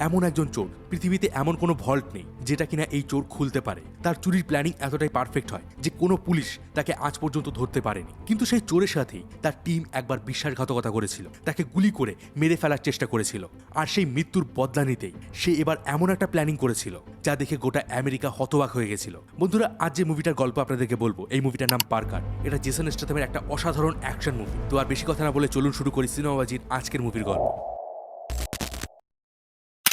এমন একজন চোর। পৃথিবীতে এমন কোনো ভল্ট নেই, যেটা কিনা এই চোর খুলতে পারে। তার চুরির প্ল্যানিং এতটাই পারফেক্ট হয় যে কোনো পুলিশ তাকে আজ পর্যন্ত ধরতে পারেনি। কিন্তু সেই চোরের সাথেই তার টিম একবার বিশ্বাসঘাতকতা করেছিল। তাকে গুলি করে মেরে ফেলার চেষ্টা করেছিল। আর সেই মৃত্যুর বদলা নিতেই সে এবার এমন একটা প্ল্যানিং করেছিল, যা দেখে গোটা আমেরিকা হতবাক হয়ে গেছিল। বন্ধুরা, আজ যে মুভিটার গল্প আপনাদেরকে বলব, এই মুভিটার নাম পার্কার। এটা জেসন স্টাথামের একটা অসাধারণ অ্যাকশন মুভি। তো আর বেশি কথা না বলে চলুন শুরু করি সিনেমাবাজির আজকের মুভির গল্প।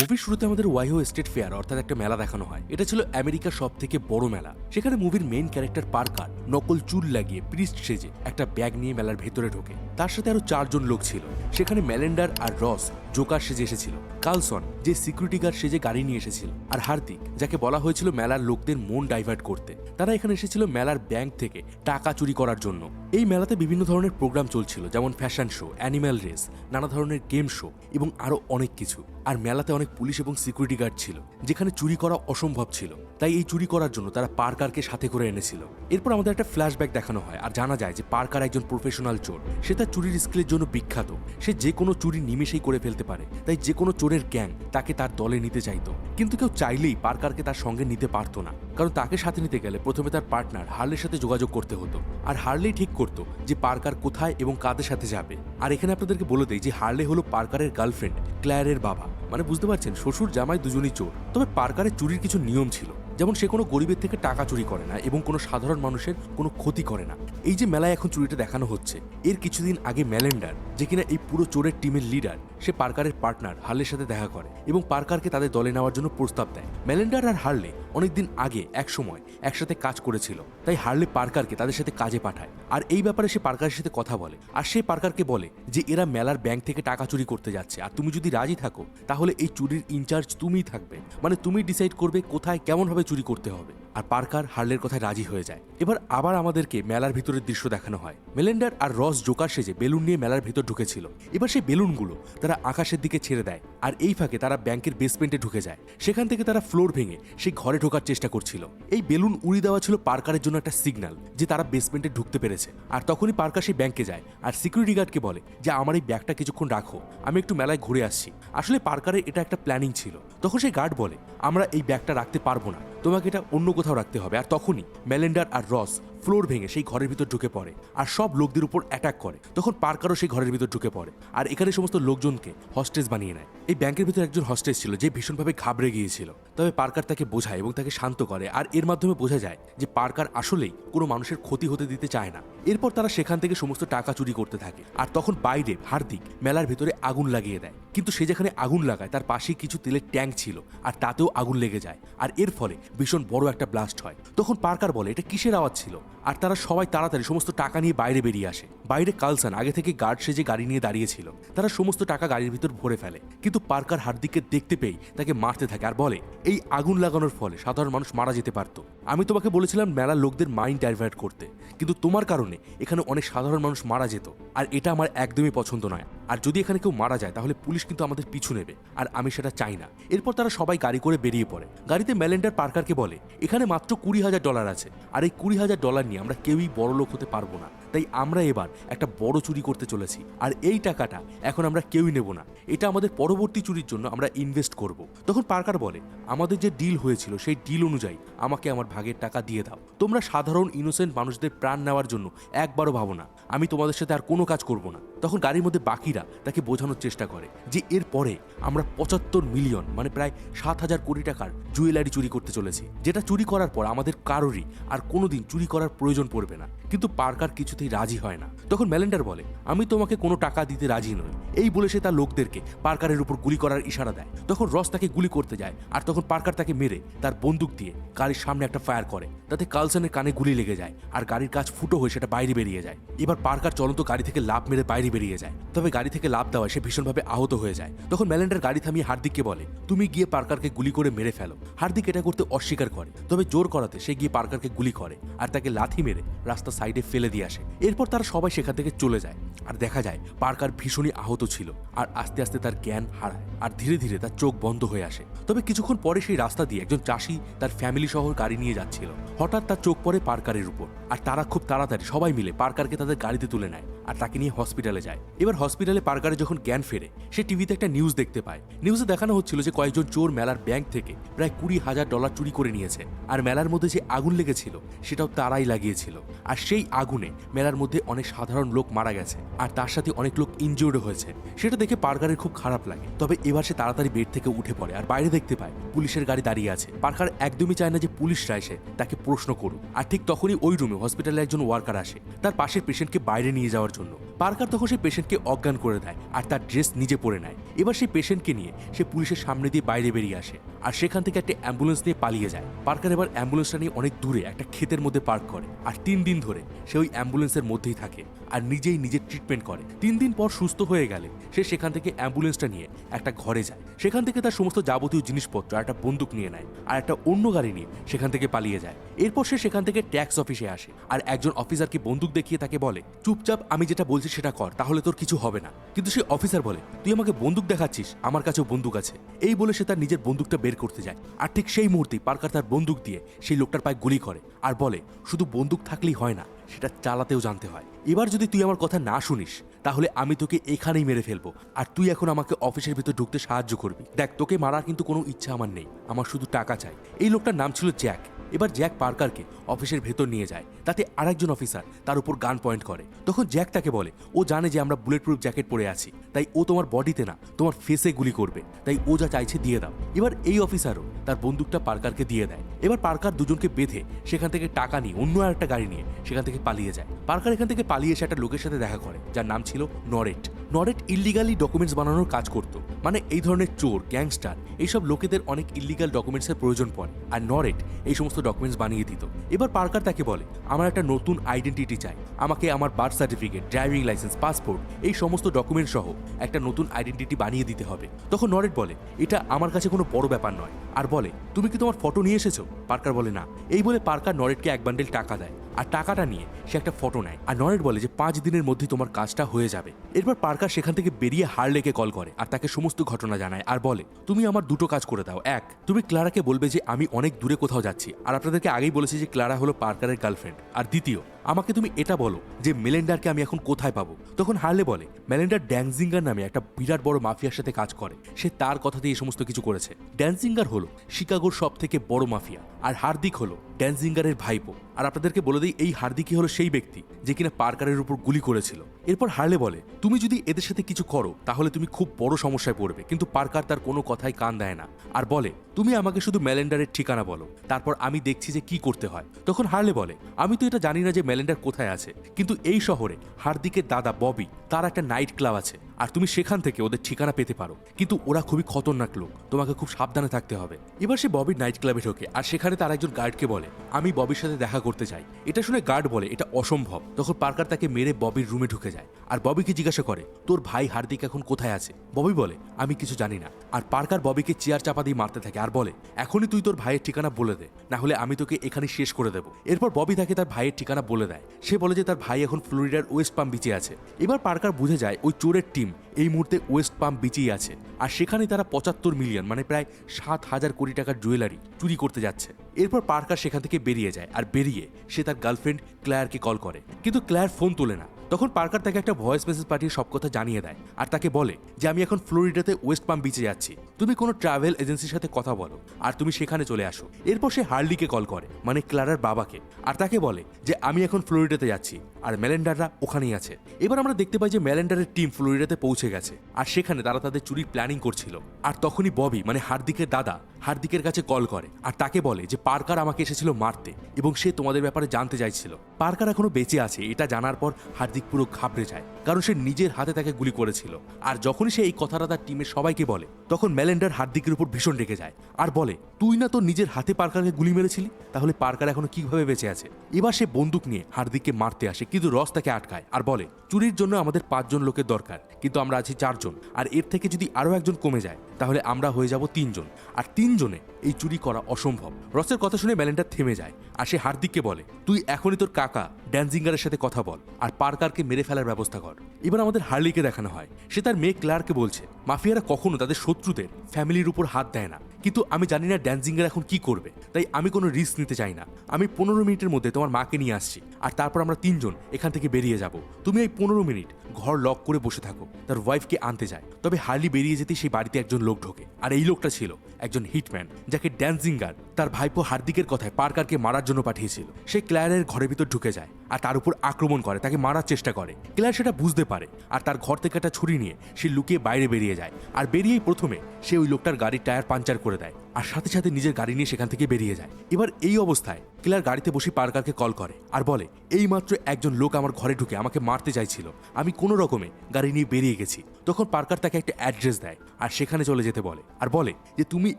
মুভির শুরুতে আমাদের ওয়াইহো স্টেট ফেয়ার অর্থাৎ একটা মেলা দেখানো হয়। এটা ছিল আমেরিকার সব থেকে বড় মেলা। সেখানে মুভির মেইন ক্যারেক্টার পার্কার নকল চুল লাগিয়ে প্রিস্ট সেজে একটা ব্যাগ নিয়ে মেলার ভেতরে ঢোকে। তার সাথে আরও চারজন লোক ছিল। সেখানে ম্যালেন্ডার আর রস জোকার সেজে এসেছিল। কালসন, যে সিকিউরিটি গার্ড সেজে গাড়ি নিয়ে এসেছিল। আর হার্দিক, যাকে বলা হয়েছিল মেলার লোকদের মন ডাইভার্ট করতে। তারা এখানে এসেছিল মেলার ব্যাংক থেকে টাকা চুরি করার জন্য। এই মেলাতে বিভিন্ন ধরনের প্রোগ্রাম চলছিল, যেমন ফ্যাশন শো অ্যানিম্যাল রেস নানা ধরনের গেম শো এবং আরও অনেক কিছু। আর মেলাতে অনেক পুলিশ এবং সিকিউরিটি গার্ড ছিল, যেখানে চুরি করা অসম্ভব ছিল। তাই এই চুরি করার জন্য তারা পার্কারকে সাথে করে এনেছিল। এরপর আমাদের একটা ফ্ল্যাশব্যাক দেখানো হয়, আর জানা যায় যে পার্কার একজন প্রফেশনাল চোর। সে তার চুরির স্কিলের জন্য বিখ্যাত। সে যে কোনো চুরি নিমেষেই করে ফেলতে পারে। তাই যে কোনো চোরের গ্যাং তাকে তার দলে নিতে চাইতো। কিন্তু কেউ চাইলেই পার্কারকে তার সঙ্গে নিতে পারতো না। কারণ তাকে সাথে নিতে গেলে প্রথমে তার পার্টনার হার্লের সাথে যোগাযোগ করতে হতো। আর হার্লেই ঠিক করতো যে পার্কার কোথায় এবং কাদের সাথে যাবে। আর এখানে আপনাদেরকে বলে দেয় যে হার্লে হলো পার্কারের গার্লফ্রেন্ড, ক্ল্যারের বাবা। মানে বুঝতে পারছেন, শ্বশুর, জামাই দুজনই চোর। তবে পার্কারের চুরির কিছু নিয়ম ছিল। যেমন সে কোনো গরিবের থেকে টাকা চুরি করে না এবং কোনো সাধারণ মানুষের কোনো ক্ষতি করে না। এই যে মেলায় এখন চুরিটা দেখানো হচ্ছে, এর কিছুদিন আগে ম্যালেন্ডার যে কিনা এই পুরো চোরের টিমের লিডার সে পার্কারের পার্টনার হার্লের সাথে দেখা করে এবং পার্কারকে তাদের দলে নেওয়ার জন্য প্রস্তাব দেয়। ম্যালেন্ডার আর হার্লে অনেকদিন আগে এক সময় একসাথে কাজ করেছিল, তাই হার্লে পার্কারকে তাদের সাথে কাজে পাঠায়। আর এই ব্যাপারে সে পার্কারের সাথে কথা বলে। আর সে পার্কারকে বলে যে, এরা মেলার ব্যাংক থেকে টাকা চুরি করতে যাচ্ছে, আর তুমি যদি রাজি থাকো, তাহলে এই চুরির ইনচার্জ তুমিই থাকবে। মানে তুমি ডিসাইড করবে কোথায় কেমনভাবে চুরি করতে হবে। আর পার্কার হার্লের কথায় রাজি হয়ে যায়। এবার আবার আমাদেরকে মেলার ভিতরের দৃশ্য দেখানো হয়। মেলেন্ডার আর রস জোকার সেজে বেলুন নিয়ে মেলার ভিতর ঢুকেছিল। এবার সেই বেলুনগুলো তারা আকাশের দিকে ছেড়ে দেয় আর এই ফাঁকে তারা ব্যাংকের বেসমেন্টে ঢুকে যায়। সেখান থেকে তারা ফ্লোর ভেঙে সেই ঘরে ঢোকার চেষ্টা করছিল। এই বেলুন উড়ি দেওয়া ছিল পার্কারের জন্য একটা সিগন্যাল যে তারা বেসমেন্টে ঢুকতে পেরেছে। আর তখনই পার্কার সেই ব্যাংকে যায় আর সিকিউরিটি গার্ডকে বলে যে, আমার এই ব্যাগটা কিছুক্ষণ রাখো, আমি একটু মেলায় ঘুরে আসছি। আসলে পার্কারের এটা একটা প্ল্যানিং ছিল। তখন সেই গার্ড বলে, আমরা এই ব্যাগটা রাখতে পারব না। তোমাকে এটা অন্য কোথাও রাখতে হবে। আর তখনই ম্যালেন্ডার আর রস ফ্লোর ভেঙে সেই ঘরের ভিতর ঢুকে পড়ে আর সব লোকদের উপর অ্যাটাক করে। তখন পার্কারও সেই ঘরের ভিতর ঢুকে পড়ে। আর এখানে সমস্ত লোকজনকে হস্টেজ বানিয়ে নেয়। এই ব্যাংকের ভিতরে একজন হস্টেজ ছিল যে ভীষণভাবে ঘাবড়ে গিয়েছিল। তবে পার্কার তাকে বোঝায় এবং তাকে শান্ত করে আর এর মাধ্যমে বোঝা যায় যে পার্কার আসলেই কোনো মানুষের ক্ষতি হতে দিতে চায় না। এরপর তারা সেখান থেকে সমস্ত টাকা চুরি করতে থাকে আর তখন বাইরে হার্দিক মেলার ভিতরে আগুন লাগিয়ে দেয়। কিন্তু সে যেখানে আগুন লাগায় তার পাশেই কিছু তেলের ট্যাঙ্ক ছিল আর তাতেও আগুন লেগে যায় আর এর ফলে ভীষণ বড় একটা ব্লাস্ট হয়। তখন পার্কার বলে, এটা কিসের আওয়াজ ছিল? আর তারা সবাই তাড়াতাড়ি সমস্ত টাকা নিয়ে বাইরে বেরিয়ে আসে। বাইরে কালসান আগে থেকে গার্ড সেজে গাড়ি নিয়ে দাঁড়িয়েছিল। তারা সমস্ত টাকা গাড়ির ভিতর ভরে ফেলে। কিন্তু পার্কার হার্দিককে দেখতে পেয়ে তাকে মারতে থাকে আর বলে, এই আগুন লাগানোর ফলে সাধারণ মানুষ মারা যেতে পারত। আমি তোমাকে বলেছিলাম মেলা লোকদের মাইন্ড ডাইভার্ট করতে। কিন্তু তোমার কারণে এখানে অনেক সাধারণ মানুষ মারা যেত। আর এটা আমার একদমই পছন্দ নয়। আর যদি এখানে কেউ মারা যায়, তাহলে পুলিশ কিন্তু আমাদের পিছু নেবে, আর আমি সেটা চাই না। এরপর তারা সবাই গাড়ি করে বেরিয়ে পড়ে। গাড়িতে ম্যালেন্ডার পার্কারকে বলে, এখানে মাত্র কুড়ি হাজার ডলার আছে, আর এই কুড়ি হাজার ডলার নিয়ে আমরা কেউই বড় লোক হতে পারব না। তাই আমরা এবার একটা বড় চুরি করতে চলেছি, আর এই টাকাটা এখন আমরা কেউই নেব না। এটা আমাদের পরবর্তী চুরির জন্য আমরা ইনভেস্ট করব। তখন পার্কার বলে, আমাদের যে ডিল হয়েছিল, সেই ডিল অনুযায়ী আমাকে আমার ভাগের টাকা দিয়ে দাও। তোমরা সাধারণ, ইনোসেন্ট মানুষদের প্রাণ নেওয়ার জন্য একবারও ভাবো না। আমি তোমাদের সাথে আর কোনো কাজ করব না। তখন গাড়ির মধ্যে বাকিরা তাকে বোঝানোর চেষ্টা করে যে এর পরে আমরা পঁচাত্তর মিলিয়ন মানে প্রায় সাত হাজার কোটি টাকার জুয়েলারি চুরি করতে চলেছি। যেটা চুরি করার পর আমাদের কারোরই আর কোনোদিন চুরি করার প্রয়োজন পড়বে না। কিন্তু পার্কার কিছুতেই রাজি হয় না। তখন ম্যালেন্ডার বলে, আমি তোমাকে কোনো টাকা দিতে রাজি নই। এই বলে সে তার লোকদেরকে পার্কারের উপর গুলি করার ইশারা দেয়। তখন রস তাকে গুলি করতে যায় আর তখন পার্কার তাকে মেরে তার বন্দুক দিয়ে গাড়ির সামনে একটা ফায়ার করে। তাতে কালসনের কানে গুলি লেগে যায় আর গাড়ির কাজ ফুটো হয়ে সেটা বাইরে বেরিয়ে যায়। এবার পার্কার চলন্ত গাড়ি থেকে লাভ মেরে বাইরে বেরিয়ে যায়। তবে গাড়ি থেকে লাভ দেওয়ায় সে ভীষণভাবে আহত হয়ে যায়। তখন ম্যালেন্ডার গাড়ি থামিয়ে হার্দিককে বলে, তুমি গিয়ে পার্কারকে গুলি করে মেরে ফেলো। হার্দিক এটা করতে অস্বীকার করে, তবে জোর করাতে সে গিয়ে পার্কারকে গুলি করে আর তাকে লাথি মেরে রাস্তা সাইডে ফেলে দিয়ে আসে। এরপর তারা সবাই সেখান থেকে চলে যায়। আর দেখা যায়, পার্কার ভীষণই আহত ছিল আর আস্তে আস্তে তার জ্ঞান হারায় আর ধীরে ধীরে তার চোখ বন্ধ হয়ে আসে। তবে কিছুক্ষণ পরে সেই রাস্তা দিয়ে একজন চাষি তার ফ্যামিলি শহর গাড়ি নিয়ে যাচ্ছিল। হঠাৎ তার চোখ পড়ে পার্কারের উপর আর তারা খুব তাড়াতাড়ি সবাই মিলে পার্কারকে তাদের গাড়িতে তুলে নেয় আর তাকে নিয়ে হসপিটালে যায়। এবার হসপিটালে পার্কারে যখন জ্ঞান ফেরে, সে টিভিতে একটা নিউজ দেখতে পায়। নিউজে দেখানো হচ্ছিল যে কয়েকজন চোর মেলার ব্যাংক থেকে প্রায় কুড়ি হাজার ডলার চুরি করে নিয়েছে। আর মেলার মধ্যে যে আগুন লেগেছিল, সেটাও তারাই লাগিয়েছিল। আর সেই আগুনে মেলার মধ্যে অনেক সাধারণ লোক মারা গেছে। আর তার সাথে অনেক লোক ইনজিওর্ড হয়েছে। সেটা দেখে পার্কারের খুব খারাপ লাগে। তবে এবার সে তাড়াতাড়ি বেড থেকে উঠে পড়ে আর বাইরে দেখতে পায়, পুলিশের গাড়ি দাঁড়িয়ে আছে। পার্কার একদমই চায় না যে পুলিশরা এসে তাকে প্রশ্ন করুক। আর ঠিক তখনই ওই রুমে হসপিটালে একজন ওয়ার্কার আসে, তার পাশের পেশেন্টকে বাইরে নিয়ে যাওয়ার জন্য। পার্কার তখন সেই পেশেন্টকে অজ্ঞান করে দেয় আর তার ড্রেস নিজে পরে নেয়। এবার সেই পেশেন্টকে নিয়ে সে পুলিশের সামনে দিয়ে বাইরে বেরিয়ে আসে। আর সেখান থেকে একটা অ্যাম্বুলেন্স নিয়ে পালিয়ে যায়। পার্কার এবার অ্যাম্বুলেন্সটা নিয়ে অনেক দূরে, একটা ক্ষেতের মধ্যে পার্ক করে। আর তিন দিন ধরে সে ওই অ্যাম্বুলেন্সের মধ্যেই থাকে আর নিজেই নিজের ট্রিটমেন্ট করে। তিন দিন পর সুস্থ হয়ে গেলে সে সেখান থেকে অ্যাম্বুলেন্সটা নিয়ে একটা ঘরে যায়। সেখান থেকে তার সমস্ত যাবতীয় জিনিসপত্র আর একটা বন্দুক নিয়ে নেয় আর একটা অন্য গাড়ি নিয়ে সেখান থেকে পালিয়ে যায়। এরপর সে সেখান থেকে ট্যাক্স অফিসে আসে আর একজন অফিসারকে বন্দুক দেখিয়ে তাকে বলে, চুপচাপ আমি যেটা বলছি সেটা কর, তাহলে তোর কিছু হবে না। কিন্তু সে অফিসার বলে, তুই আমাকে বন্দুক দেখাচ্ছিস, আমার কাছেও বন্দুক আছে। এই বলে সে তার নিজের বন্দুকটা বের করতে যায়। আর ঠিক সেই মুহূর্তে পার্কার তার বন্দুক দিয়ে সেই লোকটার পায়ে গুলি করে আর বলে, শুধু বন্দুক থাকলেই হয় না, সেটা চালাতেও জানতে হয়। এবার যদি তুই আমার কথা না শুনিস, তাহলে আমি তোকে এখানেই মেরে ফেলব। আর তুই এখন আমাকে অফিসের ভিতর ঢুকতে সাহায্য করবি। দেখ, তোকে মারার কিন্তু কোনো ইচ্ছা আমার নেই। আমার শুধু টাকা চাই। এই লোকটার নাম ছিল জ্যাক। এবার জ্যাক পার্কারকে অফিসের ভেতর নিয়ে যায়। তাতে আরেকজন অফিসার তার উপর গান পয়েন্ট করে। তখন জ্যাক তাকে বলে, ও জানে যে আমরা বুলেট প্রুফ জ্যাকেট পরে আছি। তাই ও তোমার বডিতে না, তোমার ফেসে গুলি করবে। তাই ও যা চাইছে দিয়ে দাও। এবার এই অফিসারও তার বন্দুকটা পার্কারকে দিয়ে দেয়। এবার পার্কার দুজনকে বেঁধে সেখান থেকে টাকা নিয়ে, অন্য একটা গাড়ি নিয়ে সেখান থেকে পালিয়ে যায়। পার্কার এখান থেকে পালিয়ে এসে একটা লোকের সাথে দেখা করে, যার নাম ছিল নরেট। নরেট ইলিগালি ডকুমেন্টস বানানোর কাজ করত। মানে এই ধরনের চোর গ্যাংস্টার এইসব লোকেদের অনেক ইলিগাল ডকুমেন্টসের প্রয়োজন পড়ে। আর নরেট এই সমস্ত ডকুমেন্টস বানিয়ে দিত। এবার পার্কার তাকে বলে, আমার একটা নতুন আইডেন্টিটি চাই। আমাকে আমার birth certificate driving licence passport এই সমস্ত ডকুমেন্ট সহ একটা নতুন আইডেন্টিটি বানিয়ে দিতে হবে। তখন নরেট বলে, এটা আমার কাছে কোনো বড় ব্যাপার নয়। আর বলে, তুমি কি তোমার ফটো নিয়ে এসেছ? পার্কার বলে, না। এই বলে পার্কার নরেটকে এক বান্ডেল টাকা দেয়। আর টাকাটা নিয়ে সে একটা ফটো নেয়। আর নরেট বলে যে, পাঁচ দিনের মধ্যে তোমার কাজটা হয়ে যাবে। এরপর সেখান থেকে বেরিয়ে হারলেকে কল করে আর তাকে সমস্ত ঘটনা জানায় আর বলে, তুমি আমার দুটো কাজ করে দাও। এক, তুমি ক্লারাকে বলবে যে আমি অনেক দূরে কোথাও যাচ্ছি। আর আপনাদেরকে আগেই বলেছি যে ক্লারা হলো পার্কারের গার্লফ্রেন্ড। আর দ্বিতীয় আমাকে তুমি এটা বলো যে মেলেন্ডারকে আমি এখন কোথায় পাবো? তখন হারলে বলে, মেলেন্ডার ড্যান্সিঙ্গার নামে একটা বিরাট বড় মাফিয়ার সাথে কাজ করে। সে তার কথাতে এই সমস্ত কিছু করেছে। ড্যান্সিঙ্গার হলো শিকাগোর সব থেকে বড় মাফিয়া, আর হার্দিক হলো ড্যান্সিঙ্গারের ভাইপো। আর আপনাদেরকে বলে দিই, এই হার্দিকই হলো সেই ব্যক্তি যে কিনা পার্কারের উপর গুলি করেছিল। এরপর হারলে বলে, তুমি যদি এদের সাথে কিছু করো, তাহলে তুমি খুব বড় সমস্যায় পড়বে। কিন্তু পার্কার তার কোনো কথাই কান দেয় না। আর বলে, তুমি আমাকে শুধু ম্যালেন্ডারের ঠিকানা বলো। তারপর আমি দেখছি যে কি করতে হয়। তখন হারলে বলে, আমি তো এটা জানি না যে ম্যালেন্ডার কোথায় আছে? কিন্তু এই শহরে হার্দিকের দাদা ববি তার একটা নাইট ক্লাব আছে, আর তুমি সেখান থেকে ওদের ঠিকানা পেতে পারো। কিন্তু ওরা খুবই খতরনাক লোক, তোমাকে খুব সাবধানে থাকতে হবে। এবার সে ববির নাইট ক্লাবে ঢোকে, আর সেখানে তার একজন গার্ডকে বলে, আমি ববির সাথে দেখা করতে চাই। এটা শুনে গার্ড বলে, এটা অসম্ভব। তখন পার্কার তাকে মেরে ববির রুমে ঢুকে যায়, আর ববিকে জিজ্ঞাসা করে, তোর ভাই হার্দিক এখন কোথায় আছে? ববি বলে, আমি কিছু জানি না। আর পার্কার ববিকে চেয়ার চাপা দিয়ে মারতে থাকে, আর বলে, এখনই তুই তোর ভাইয়ের ঠিকানা বলে দে না হলে আমি তোকে এখানে শেষ করে দেবো। এরপর ববি তাকে তার ভাইয়ের ঠিকানা বলে দেয়। সে বলে যে তার ভাই এখন ফ্লোরিডার ওয়েস্ট পাম বিচে আছে। এবার পার্কার বুঝে যায় ওই চোরের টিম এই মুহূর্তে ওয়েস্ট পাম্প বিচেই আছে। আর সেখানে তারা পঁচাত্তর মিলিয়ন মানে প্রায় সাত হাজার কোটি টাকার জুয়েলারি চুরি করতে যাচ্ছে। এরপর পার্কার সেখান থেকে বেরিয়ে যায়, আর বেরিয়ে সে তার গার্লফ্রেন্ড ক্লায়ারকে কল করে। কিন্তু ক্লায়ার ফোন তোলে না। তখন পার্কার তাকে একটা ভয়েস মেসেজ পাঠিয়ে সব কথা জানিয়ে দেয় আর তাকে বলে যে, আমি এখন ফ্লোরিডাতে ওয়েস্ট পাম বিচে যাচ্ছি। তুমি কোনো ট্রাভেল এজেন্সির সাথে কথা বলো আর তুমি সেখানে চলে আসো। এরপর সে হার্লিকে কল করে মানে ক্লারার বাবাকে, আর তাকে বলে যে, আমি এখন ফ্লোরিডাতে যাচ্ছি আর ম্যালেন্ডাররা ওখানেই আছে। এবার আমরা দেখতে পাই যে, ম্যালেন্ডারের টিম ফ্লোরিডাতে পৌঁছে গেছে আর সেখানে তারা তাদের চুরির প্ল্যানিং করছিল। আর তখনই ববি মানে হার্দিকের দাদা হার্দিকের কাছে কল করে আর তাকে বলে যে পার্কার আমাকে এসেছিল মারতে এবং সে তোমাদের ব্যাপারে জানতে চাইছিল। পার্কার এখনও বেঁচে আছে, এটা জানার পর হার্দিক পুরো ঘাবড়ে যায়, কারণ সে নিজের হাতে তাকে গুলি করেছিল। আর যখনই সে এই কথাটা তার টিমের সবাইকে বলে, তখন ম্যালেন্ডার হার্দিকের উপর ভীষণ রেগে যায় আর বলে, তুই না তোর নিজের হাতে পার্কারকে গুলি মেরেছিলি? তাহলে পার্কার এখনও কীভাবে বেঁচে আছে? এবার সে বন্দুক নিয়ে হার্দিককে মারতে আসে, কিন্তু রস তাকে আটকায় আর বলে, চুরির জন্য আমাদের পাঁচজন লোকের দরকার, কিন্তু আমরা আছি চারজন, আর এর থেকে যদি আরও একজন কমে যায় তাহলে আমরা হয়ে যাব তিনজন। আর তিনজনে এই চুরি করা অসম্ভব। রসের কথা শুনে ম্যালেন্ডার থেমে যায় আর সে হার্দিককে বলে, তুই এখনই তোর কাকা ড্যান্সিঙ্গারের সাথে কথা বল আর পার্কারকে মেরে ফেলার ব্যবস্থা কর। এবার আমাদের হার্লিকে দেখানো হয়। সে তার মেয়ে ক্লার্ককে বলছে, মাফিয়ারা কখনো তাদের শত্রুদের ফ্যামিলির উপর হাত দেয় না। কিন্তু আমি জানি না ড্যান্সিঙ্গার এখন কি করবে। তাই আমি কোনো রিস্ক নিতে চাই না। আমি পনেরো মিনিটের মধ্যে তোমার মাকে নিয়ে আসছি। আর তারপর আমরা তিনজন এখান থেকে বেরিয়ে যাব। তুমি এই পনেরো মিনিট ঘর লক করে বসে থাকো। তার ওয়াইফকে আনতে যায়। তবে হার্লি বেরিয়ে যেতে সেই বাড়িতে একজন লোক ঢোকে। আর এই লোকটা ছিল একজন হিটম্যান যাকে ড্যান্সিঙ্গার তার ভাইপো হার্দিকের কথায় পার্কারকে মারার জন্য পাঠিয়েছিল। সে ক্লায়ারের ঘরের ভিতর ঢুকে যায় আর তার উপর আক্রমণ করে, তাকে মারার চেষ্টা করে। ক্লায়ার সেটা বুঝতে পারে আর তার ঘর থেকে একটা ছুরি নিয়ে সে লুকিয়ে বাইরে বেরিয়ে যায়। আর বেরিয়েই প্রথমে সে ওই লোকটার গাড়ির টায়ার পাঞ্চার করে দেয়। আর সাথে সাথে নিজের গাড়ি নিয়ে সেখান থেকে বেরিয়ে যায়। এবার এই অবস্থায় ক্লার গাড়িতে বসে পার্কারকে কল করে আর বলে এইমাত্র একজন লোক আমার ঘরে ঢুকে আমাকে মারতে চাইছিল। আমি কোনো রকমে গাড়ি নিয়ে বেরিয়ে গেছি। তখন পার্কার তাকে একটা অ্যাড্রেস দেয় আর সেখানে চলে যেতে বলে। আর বলে যে, তুমি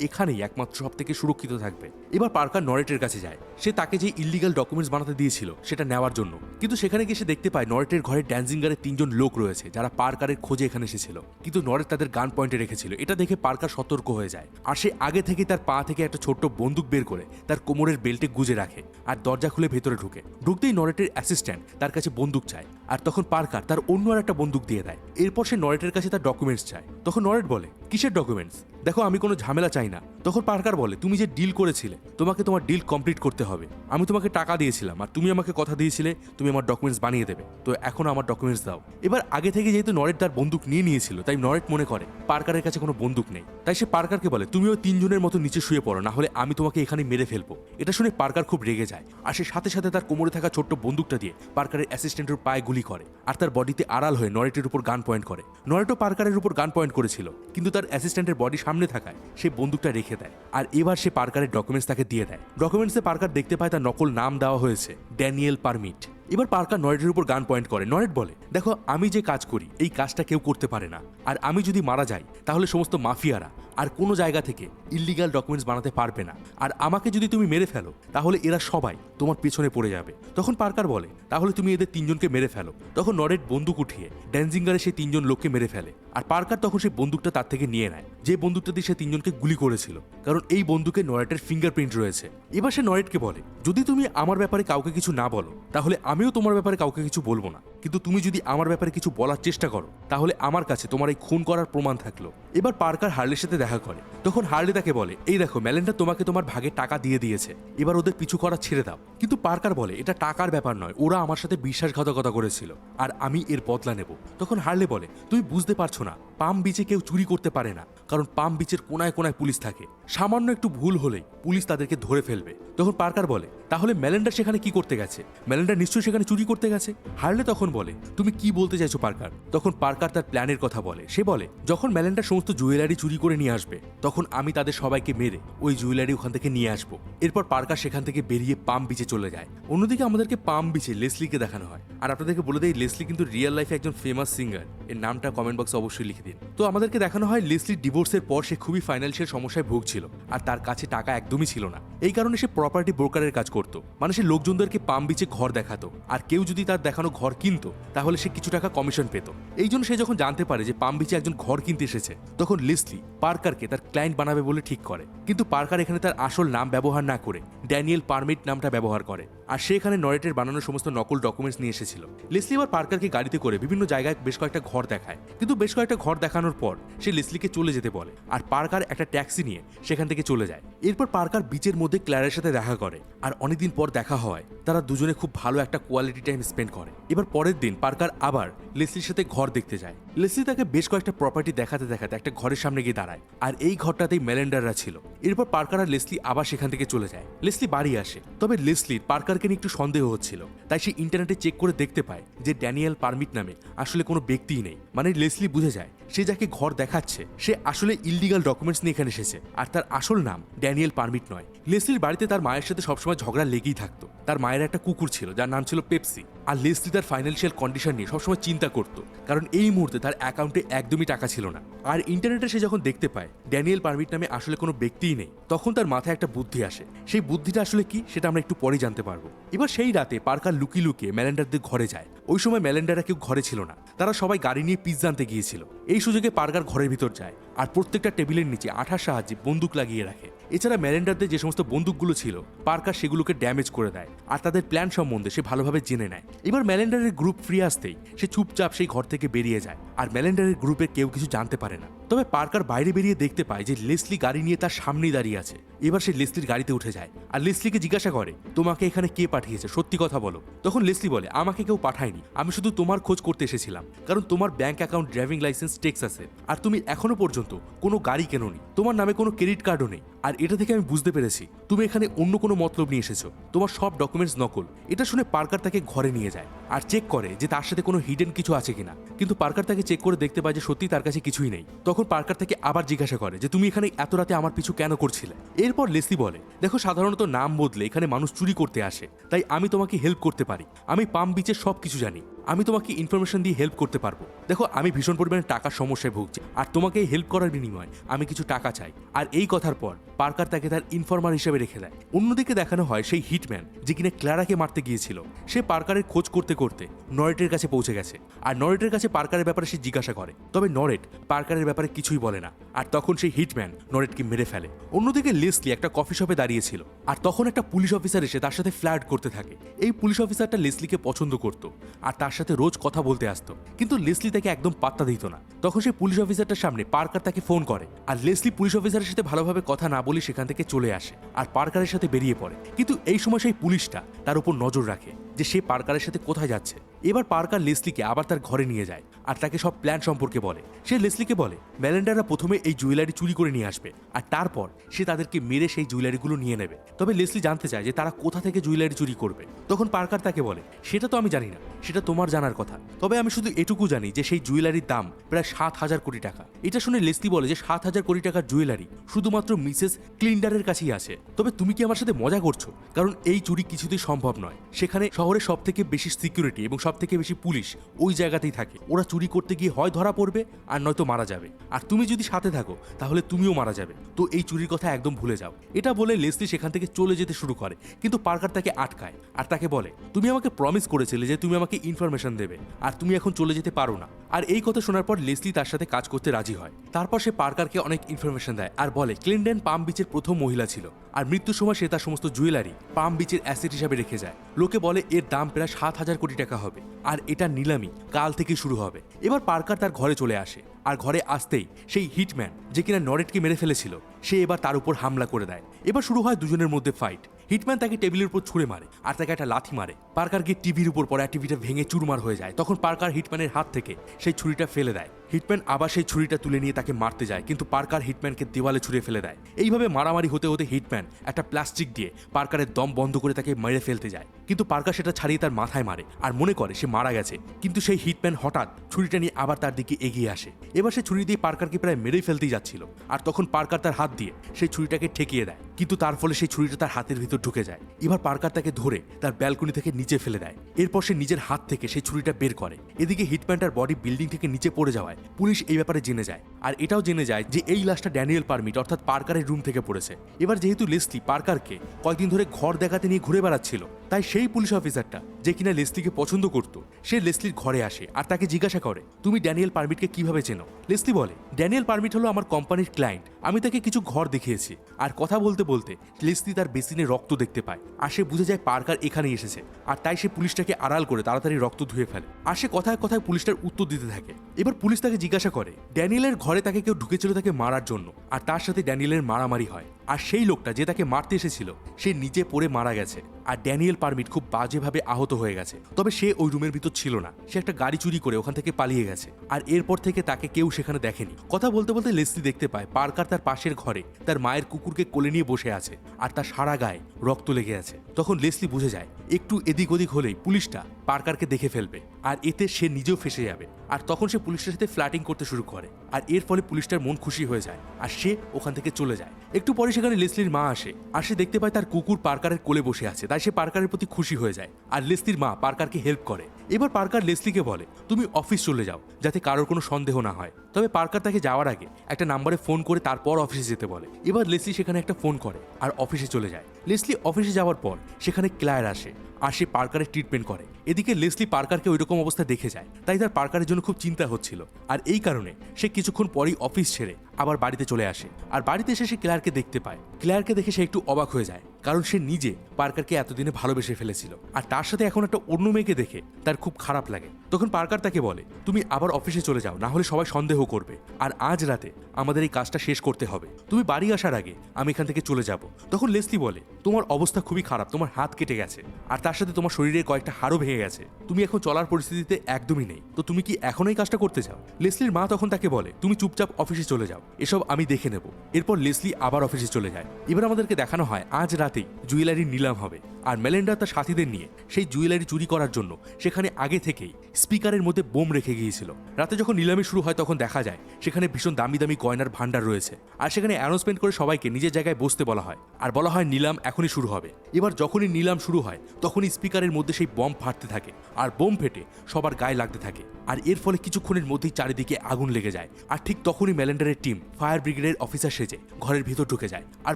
এখানেই একমাত্র সব থেকে সুরক্ষিত থাকবে। এবার পার্কার নরেটের কাছে যায়। সে তাকে যে ইলিগাল ডকুমেন্টস বানাতে দিয়েছিল, সেটা নেওয়ার জন্য। কিন্তু সেখানে গিয়ে সে দেখতে পায় নরেটের ঘরে ড্যান্সিঙ্গারের তিনজন লোক রয়েছে, যারা পার্কারের খোঁজে এখানে এসেছিল। কিন্তু নরেট তাদের গান পয়েন্টে রেখেছিল। এটা দেখে পার্কার সতর্ক হয়ে যায়। আর সে আগে থেকে তার পা থেকে একটা ছোট্ট বন্দুক বের করে তার কোমরের বেল্টে গুজে রাখে। আর দরজা খুলে ভেতরে ঢুকে। ঢুকতেই নরেটের অ্যাসিস্ট্যান্ট তার কাছে বন্দুক চায়, আর তখন পার্কার তার অন্য আর একটা বন্দুক দিয়ে দেয়। এরপর সে নরেটের কাছে তার ডকুমেন্টস চায়। তখন নরেট বলে, কিসের ডকুমেন্টস দেখো, আমি কোনো ঝামেলা চাই না। তখন পার্কার বলে, তুমি যে ডিল করেছিলে, তোমাকে তোমার ডিল কমপ্লিট করতে হবে। আমি তোমাকে টাকা দিয়েছিলাম, আর তুমি আমাকে কথা দিয়েছিলে, তুমি আমার ডকুমেন্টস বানিয়ে দেবে। তো এখন আমার ডকুমেন্টস দাও। এবার আগে থেকে যেহেতু নরেট তার বন্দুক নিয়ে নিয়েছিল, তাই নরেট মনে করে, পার্কারের কাছে কোনো বন্দুক নেই। তাই সে পার্কারকে বলে, তুমিও তিনজনের মতো নিচে শুয়ে পড়ো, না হলে আমি তোমাকে এখানে মেরে ফেলব। এটা শুনে পার্কার খুব রেগে যায়, আর সে সাথে সাথে তার কোমরে থাকা ছোট্ট বন্দুকটা দিয়ে পার্কারের অ্যাসিস্ট্যান্টের পায়ে গুলি করে, আর তার বডিতে আড়াল হয়ে নরেটের উপর গান পয়েন্ট করে। নরেটও পার্কারের উপর গান পয়েন্ট করেছিল, কিন্তু তার অ্যাসিস্ট্যান্টের বডি সামনে থাকায় সে বন্দুকটা রেখে দেয়। আর এবার সে পার্কারের ডকুমেন্টস তাকে দিয়ে দেয়। ডকুমেন্টসে পার্কার দেখতে পায় তার নকল নাম দেওয়া হয়েছে ড্যানিয়েল পারমিট এবার পার্কার নয়েডের উপর গান পয়েন্ট করে। নরেট বলে, দেখো, আমি যে কাজ করি, এই কাজটা কেউ করতে পারে না। আর আমি যদি মারা যাই, তাহলে সমস্ত মাফিয়ারা আর কোনো জায়গা থেকে ইলিগাল ডকুমেন্টস বানাতে পারবে না। আর আমাকে যদি তুমি মেরে ফেলো, তাহলে এরা সবাই তোমার পেছনে পড়ে যাবে। তখন পার্কার বলে, তাহলে তুমি এদের তিনজনকে মেরে ফেলো। তখন নরেট বন্দুক উঠিয়ে ড্যান্সিঙ্গারে সেই তিনজন লোককে মেরে ফেলে। আর পার্কার তখন সেই বন্দুকটা তার থেকে নিয়ে নেয়। যে বন্দুকটা দিয়ে সে তিনজনকে গুলি করেছিল। কারণ এই বন্দুকে নয়েটের ফিঙ্গারপ্রিন্ট রয়েছে। এবার সে নয়েটকে বলে, যদি তুমি আমার ব্যাপারে কাউকে কিছু না বলো, তাহলে আমিও তোমার ব্যাপারে কাউকে কিছু বলব না। কিন্তু তুমি যদি আমার ব্যাপারে কিছু বলার চেষ্টা করো, তাহলে আমার কাছে তোমার এই খুন করার প্রমাণ থাকল। এবার পার্কার হার্লের সাথে দেখা করে। তখন হার্লে তাকে বলে, এই দেখো ম্যালেন্ডা তোমাকে তোমার ভাগে টাকা দিয়ে দিয়েছে। এবার ওদের পিছু করা ছেড়ে দাও। কিন্তু পার্কার বলে, এটা টাকার ব্যাপার নয়, ওরা আমার সাথে বিশ্বাসঘাতকতা করেছিল, আর আমি এর বদলা নেব। তখন হার্লে বলে, তুমি বুঝতে পারছ না পাম বিচে কেউ চুরি করতে পারে না, কারণ পাম বিচের কোনায় কোনায় পুলিশ থাকে। সামান্য একটু ভুল হলেই পুলিশ তাদেরকে ধরে ফেলবে। তখন পার্কার বলে, তাহলে ম্যালেন্ডার সেখানে কি করতে গেছে? ম্যালেন্ডার নিশ্চয়ই সেখানে চুরি করতে গেছে? হারলে তখন বলে, তুমি কি বলতে চাইছো পার্কার? তখন পার্কার তার প্ল্যানের কথা বলে। সে বলে, যখন ম্যালেন্ডার সমস্ত জুয়েলারি চুরি করে নিয়ে আসবে, তখন আমি তাদের সবাইকে মেরে ওই জুয়েলারি ওখান থেকে নিয়ে আসব। এরপর পার্কার সেখান থেকে বেরিয়ে পাম বিচে চলে যায়। অন্যদিকে আমাদেরকে পাম বিচে লেসলিকে দেখানো হয়। আর আপনাদেরকে বলে দেয় লেসলি কিন্তু রিয়েল লাইফে একজন ফেমাস সিঙ্গার এর নামটা কমেন্ট বক্সে অবশ্যই লিখে দিন। তো আমাদেরকে দেখানো হয় লিসলি ডিভোর্সের পর সে খুবই ফাইন্যান্সিয়াল সমস্যায় ভুগছিল, আর তার কাছে টাকা একদমই ছিল না। এই কারণে সে প্রপার্টি ব্রোকারের কাজ করত। মানে সে লোকজনদেরকে পাম বিচে ঘর দেখাতো। আর কেউ যদি তার দেখানো ঘর কিনতো, তাহলে সে কিছু টাকা কমিশন পেত। এই জন্য সে যখন জানতে পারে যে পাম বিচে একজন ঘর কিনতে এসেছে, তখন লিসলি পার্কারকে তার ক্লায়েন্ট বানাবে বলে ঠিক করে। কিন্তু পার্কার এখানে তার আসল নাম ব্যবহার না করে ড্যানিয়েল পারমিট নামটা ব্যবহার করে। আর সে এখানে নরেটের বানানো সমস্ত নকল ডকুমেন্টস নিয়ে এসেছিল। লেসলি এবার পার্কারকে গাড়িতে করে বিভিন্ন জায়গায় বেশ কয়েকটা ঘর দেখায়। কিন্তু বেশ কয়েকটা ঘর দেখানোর পর, সে লেসলিকে চলে যেতে বলে। আর পার্কার একটা ট্যাক্সি নিয়ে সেখান থেকে চলে যায়। এরপর পার্কার বিচের মধ্যে ক্ল্যারের সাথে দেখা করে, আর অনেকদিন পর দেখা হয়, তারা দুজনে খুব ভালো একটা কোয়ালিটি টাইম স্পেন্ড করে। এবার পরের দিন পার্কার আবার লেসলির সাথে ঘর দেখতে যায়। লেসলি তাকে বেশ কয়েকটা প্রপার্টি দেখাতে দেখাতে একটা ঘরের সামনে গিয়ে দাঁড়ায়, আর এই ঘরটাতেই মেলেন্ডাররা ছিল। এরপর পার্কার আর লেসলি আবার সেখান থেকে চলে যায়। লেসলি বাড়ি আসে, তবে লেসলির পার্কারকে নিয়ে একটু সন্দেহ হচ্ছিল, তাই সে ইন্টারনেটে চেক করে দেখতে পায় যে ড্যানিয়েল পারমিট নামে আসলে কোনো ব্যক্তিই নেই। মানে লেসলি বুঝে যায় সে যাকে ঘর দেখাচ্ছে, সে আসলে ইললিগাল ডকুমেন্টস নিয়ে এখানে এসেছে। আর তার আসল নাম ড্যানিয়েল পারমিট নয়। লেসলির বাড়িতে তার মায়ের সাথে সবসময় ঝগড়া লেগেই থাকতো। তার মায়ের একটা কুকুর ছিল, যার নাম ছিল পেপসি। আর লেসলি তার ফাইন্যান্সিয়াল কন্ডিশন নিয়ে সবসময় চিন্তা করত, কারণ এই মুহূর্তে তার অ্যাকাউন্টে একদমই টাকা ছিল না। আর ইন্টারনেটে সে যখন দেখতে পায়, ড্যানিয়েল পারমিট নামে আসলে কোনো ব্যক্তিই নেই, তখন তার মাথায় একটা বুদ্ধি আসে। সেই বুদ্ধিটা আসলে কি, সেটা আমরা একটু পরে জানতে পারব। এবার সেই রাতে পার্কার লুকিয়ে লুকিয়ে ম্যালেন্ডারদের ঘরে যায়। ওই সময় ম্যালেন্ডাররা কেউ ঘরে ছিল না। তারা সবাই গাড়ি নিয়ে পিৎজা আনতে গিয়েছিল। এই সুযোগে পার্কার ঘরের ভিতর যায় আর প্রত্যেকটা টেবিলের নিচে আঠার সাহায্যে বন্দুক লাগিয়ে রাখে। এছাড়া ম্যারেন্ডারদের যে সমস্ত বন্দুকগুলো ছিল, পার্কার সেগুলোকে ড্যামেজ করে দেয়, আর তাদের প্ল্যান সম্বন্ধে সে ভালোভাবে জেনে নেয়। এবার ম্যালেন্ডারের গ্রুপ ফ্রি আসতেই সে চুপচাপ সেই ঘর থেকে বেরিয়ে যায়, আর ম্যালেন্ডারের গ্রুপের কেউ কিছু জানতে পারে না। তবে পার্কার বাইরে বেরিয়ে দেখতে পায় যে লেসলি গাড়ি নিয়ে তার সামনেই দাঁড়িয়ে আছে। এবার সে লেসলির গাড়িতে উঠে যায়, আর লেসলিকে জিজ্ঞাসা করে, তোমাকে এখানে কে পাঠিয়েছে? সত্যি কথা বলো। তখন লেসলি বলে, আমাকে কেউ পাঠায়নি। আমি শুধু তোমার খোঁজ করতে এসেছিলাম, কারণ তোমার bank account driving licence tax আছে আর তুমি এখনও পর্যন্ত কোনো গাড়ি কেনোনি। তোমার নামে কোনো ক্রেডিট কার্ডও নেই। আর এটা থেকে আমি বুঝতে পেরেছি। তুমি এখানে অন্য কোনো মতলব নিয়ে এসেছ। তোমার সব ডকুমেন্টস নকল। এটা শুনে পার্কার তাকে ঘরে নিয়ে যায় আর চেক করে যে তার সাথে কোনো হিডেন কিছু আছে কিনা। কিন্তু পার্কার তাকে চেক করে দেখতে পায় যে সত্যি তার কাছে কিছুই নেই। তখন পার্কার তাকে আবার জিজ্ঞাসা করে যে, তুমি এখানে এত রাতে আমার পিছু কেন করছিলে? এরপর লেসি বলে, দেখো, সাধারণত নাম বদলে এখানে মানুষ চুরি করতে আসে। তাই আমি তোমাকে হেল্প করতে পারি। আমি পাম বিচের সব কিছু জানি। আমি তোমাকে ইনফরমেশন দিয়ে হেল্প করতে পারব। দেখো, আমি ভীষণ পরিমাণে টাকার সমস্যায় ভুগছি। আর তোমাকে হেল্প করার বিনিময়ে আমি কিছু টাকা চাই। আর এই কথার পর পার্কার তাকে তার ইনফরমার হিসেবে রেখে দেয়। অন্যদিকে দেখানো হয় সেই হিটম্যান, যে কিনা ক্লারাকে মারতে গিয়েছিল। সে পার্কারের খোঁজ করতে করতে নরেটের কাছে পৌঁছে গেছে। আর নরেটের কাছে পার্কারের ব্যাপারে সে জিজ্ঞাসা করে। তবে নরেট পার্কারের ব্যাপারে কিছুই বলে না। আর তখন সেই হিটম্যান নরেটকে মেরে ফেলে। অন্যদিকে লেসলি একটা কফি শপে দাঁড়িয়েছিল। আর তখন একটা পুলিশ অফিসার এসে তার সাথে ফ্ল্যাট করতে থাকে। এই পুলিশ অফিসারটা লেসলিকে পছন্দ করত। আর তার সাথে রোজ কথা বলতে আসতো। কিন্তু লেসলি তাকে একদম পাত্তা দিত না। তখন সে পুলিশ অফিসারটার সামনে পার্কার তাকে ফোন করে। আর লেসলি পুলিশ অফিসারের সাথে ভালোভাবে কথা না বলে সেখান থেকে চলে আসে। আর পার্কারের সাথে বেরিয়ে পড়ে। কিন্তু এই সময় সেই পুলিশটা তার উপর নজর রাখে। যে সে পার্কারের সাথে কোথায় যাচ্ছে। এবার পার্কার লেসলিকে আবার তার ঘরে নিয়ে যায় আর তাকে সব প্ল্যান সম্পর্কে বলে। সে লেসলিকে বলে, ম্যালেন্ডাররা প্রথমে এই জুয়েলারি চুরি করে নিয়ে আসবে আর তারপর সে তাদেরকে মেরে সেই জুয়েলারিগুলো নিয়ে নেবে। তবে লেসলি জানতে চায় যে তারা কোথা থেকে জুয়েলারি চুরি করবে। তখন পার্কার তাকে বলে, সেটা তো আমি জানি না, সেটা তোমার জানার কথা। তবে আমি শুধু এটুকু জানি যে সেই জুয়েলারির দাম প্রায় সাত হাজার কোটি টাকা। এটা শুনে লেসলি বলে যে সাত হাজার কোটি টাকার জুয়েলারি শুধুমাত্র মিসেস ক্লিন্ডারের কাছেই আছে। তবে তুমি কি আমার সাথে মজা করছ? কারণ এই চুরি কিছুতেই সম্ভব নয়। সেখানে শহরে সব থেকে বেশি সিকিউরিটি এবং সব থেকে বেশি পুলিশ ওই জায়গাতেই থাকে। ওরা চুরি করতে গিয়ে হয় ধরা পড়বে আর নয়তো মারা যাবে। আর তুমি যদি সাথে থাকো, তাহলে তুমিও মারা যাবে। তো এই চুরির কথা একদম ভুলে যাও। এটা বলে লেসলি সেখান থেকে চলে যেতে শুরু করে, কিন্তু পার্কার তাকে আটকায় আর তাকে বলে, তুমি আমাকে প্রমিস করেছিলে যে তুমি আমাকে ইনফরমেশন দেবে, আর তুমি এখন চলে যেতে পারো না। আর এই কথা শোনার পর লেসলি তার সাথে কাজ করতে রাজি হয়। তারপর সে পার্কারকে অনেক ইনফরমেশন দেয় আর বলে, ক্লিনডেন পাম বিচের প্রথম মহিলা ছিল। আর মৃত্যুর সময় সে তার সমস্ত জুয়েলারি, পাম বিচের অ্যাসেট হিসাবে রেখে যায়। লোকে বলে এর দাম প্রায় সাত হাজার কোটি টাকা হবে। আর এটা নিলামি, কাল থেকে শুরু হবে। এবার পার্কার তার ঘরে চলে আসে। আর ঘরে আসতেই সেই হিটম্যান, যে কিনা নরেটকে মেরে ফেলেছিল, সে এবার তার উপর হামলা করে দেয়। এবার শুরু হয় দুজনের মধ্যে ফাইট হিটম্যান তাকে টেবিলের উপর ছুঁড়ে মারে, আর তাকে একটা লাথি মারে। পার্কার গিয়ে টিভির উপর পড়ে আর টিভিটা ভেঙে চুরমার হয়ে যায়। তখন পার্কার হিটম্যানের হাত থেকে সেই ছুরিটা ফেলে দেয়। হিটম্যান আবার সেই ছুরিটা তুলে নিয়ে তাকে মারতে যায়, কিন্তু পার্কার হিটম্যানকে দেওয়ালে ছুঁড়ে ফেলে দেয়। এইভাবে মারামারি হতে হতে হিটম্যান একটা প্লাস্টিক দিয়ে পার্কারের দম বন্ধ করে তাকে মেরে ফেলতে যায়। কিন্তু পার্কার সেটা ছাড়িয়ে তার মাথায় মারে আর মনে করে সে মারা গেছে। কিন্তু সেই হিটম্যান হঠাৎ ছুরিটা নিয়ে আবার তার দিকে এগিয়ে আসে। এবার সে ছুরি দিয়ে পার্কারকে প্রায় মেরেই ফেলতেই যাচ্ছিল। আর তখন পার্কার তার হাত দিয়ে সেই ছুরিটাকে ঠেকিয়ে দেয়। কিন্তু তার ফলে সেই ছুরিটা তার হাতের ভিতর ঢুকে যায়। এবার পার্কার তাকে ধরে তার ব্যালকনি থেকে নিচে ফেলে দেয়। এরপর সে নিজের হাত থেকে সেই ছুরিটা বের করে। এদিকে হিটম্যানটার বডি বিল্ডিং থেকে নিচে পড়ে যাওয়ায় পুলিশ এই ব্যাপারে জেনে যায়। আর এটাও জেনে যায় যে এই লাশটা ড্যানিয়েল পারমিট, অর্থাৎ পার্কারের রুম থেকে পড়েছে। এবার যেহেতু লেসলি পার্কারকে কয়েকদিন ধরে ঘর দেখাতে নিয়ে ঘুরে বেড়াচ্ছিল তাই সেই পুলিশ অফিসারটা যে কিনা লেসলিকে পছন্দ করত, সে লেসলির ঘরে আসে আর তাকে জিজ্ঞাসা করে, তুমি ড্যানিয়েল পারমিটকে কীভাবে চেনো? লেসলি বলে, ড্যানিয়েল পারমিট হলো আমার কোম্পানির ক্লায়েন্ট। আমি তাকে কিছু ঘর দেখিয়েছি। আর কথা বলতে বলতে লেসলি তার বেসিনে রক্ত দেখতে পায়। আর সে বুঝে যায় পার্কার এখানেই এসেছে। আর তাই সে পুলিশটাকে আড়াল করে তাড়াতাড়ি রক্ত ধুয়ে ফেলে। আর সে কথায় কথায় পুলিশটার উত্তর দিতে থাকে। এবার পুলিশ তাকে জিজ্ঞাসা করে, ড্যানিয়েলের ঘরে তাকে কেউ ঢুকেছিল তাকে মারার জন্য? আর তার সাথে ড্যানিয়েলের মারামারি হয়? আর সেই লোকটা যে তাকে মারতে এসেছিল, সে নিচে পড়ে মারা গেছে আর ড্যানিয়েল পারমিট খুব বাজেভাবে আহত হয়ে গেছে। তবে সে ওই রুমের ভিতর ছিল না। সে একটা গাড়ি চুরি করে ওখান থেকে পালিয়ে গেছে আর এরপর থেকে তাকে কেউ সেখানে দেখেনি। কথা বলতে বলতে লেসলি দেখতে পায়, পার্কার তার পাশের ঘরে তার মায়ের কুকুরকে কোলে নিয়ে বসে আছে আর তার সারা গায়ে রক্ত লেগে আছে। তখন লেসলি বুঝে যায়, একটু এদিক ওদিক হলেই পুলিশটা পার্কারকে দেখে ফেলবে। আর এতে সে নিজেও ফেসে যাবে। আর তখন সে পুলিশের সাথে ফ্ল্যাটিং করতে শুরু করে। আর এর ফলে পুলিশটার মন খুশি হয়ে যায়। আর সে ওখান থেকে চলে যায়। একটু পরে সেখানে লেসলির মা আসে। আর সে দেখতে পায় তার কুকুর পার্কারের কোলে বসে আছে। তাই সে পার্কারের প্রতি খুশি হয়ে যায়। আর লেসলির মা পার্কারকে হেল্প করে। এবার পার্কার লেসলিকে বলে, তুমি অফিস চলে যাও, যাতে কারোর কোনো সন্দেহ না হয়। তবে পার্কার তাকে যাওয়ার আগে একটা নাম্বারে ফোন করে তারপর অফিসে যেতে বলে। এবার লেসলি সেখানে একটা ফোন করে আর অফিসে চলে যায়। লেসলি অফিসে যাওয়ার পর সেখানে ক্লায়ের আসে আর সে পার্কারের ট্রিটমেন্ট করে। এদিকে লেসলি পার্কারকে ওইরকম অবস্থা দেখে যায়, তাই তার পার্কারের জন্য খুব চিন্তা হচ্ছিল। আর এই কারণে সে কিছুক্ষণ পরেই অফিস ছেড়ে আবার বাড়িতে চলে আসে। আর বাড়িতে এসে সে ক্লেয়ারকে দেখতে পায়। ক্লেয়ারকে দেখে সে একটু অবাক হয়ে যায়, কারণ সে নিজে পার্কারকে এতদিনে ভালোবেসে ফেলেছিল। আর তার সাথে এখন একটা অন্য মেয়েকে দেখে তার খুব খারাপ লাগে। তখন পার্কার তাকে বলে, তুমি আবার অফিসে চলে যাও না হলে সবাই সন্দেহ করবে। আর আজ রাতে আমাদের এই কাজটা শেষ করতে হবে। তুমি বাড়ি আসার আগে আমি এখান থেকে চলে যাব। তখন লেসলি বলে তোমার অবস্থা খুবই খারাপ, তোমার হাত কেটে গেছে, আর তার সাথে তোমার শরীরে কয়েকটা হাড়ও ভেঙে গেছে। তুমি এখন চলার পরিস্থিতিতে একদমই নেই। তো তুমি কি এখন এই কাজটা করতে চাও? লেসলির মা তখন তাকে বলে, তুমি চুপচাপ অফিসে চলে যাও, এসব আমি দেখে নেব। এরপর লেসলি আবার অফিসে চলে যায়। এবার আমাদেরকে দেখানো হয়, আজ রাতেই জুয়েলারির নিলাম হবে, আর মেলেন্ডার তার সাথীদের নিয়ে সেই জুয়েলারি চুরি করার জন্য সেখানে আগে থেকেই স্পিকারের মধ্যে বোম রেখে গিয়েছিল। রাতে যখন নিলামি শুরু হয় তখন দেখা যায়, সেখানে ভীষণ দামি দামি কয়নার ভান্ডার রয়েছে, আর সেখানে অ্যানাউন্সমেন্ট করে সবাইকে নিজের জায়গায় বসতে বলা হয়, আর বলা হয়, নিলাম এখনই শুরু হবে। এবার যখনই নিলাম শুরু হয়, তখনই স্পিকারের মধ্যে সেই বম ফাটতে থাকে আর বোম ফেটে সবার গায়ে লাগতে থাকে। আর এর ফলে কিছুক্ষণের মধ্যেই চারিদিকে আগুন লেগে যায়। আর ঠিক তখনই ম্যালেন্ডারের টিম, ফায়ার ব্রিগেডের অফিসার সেজে ঘরের ভেতর ঢুকে যায়। আর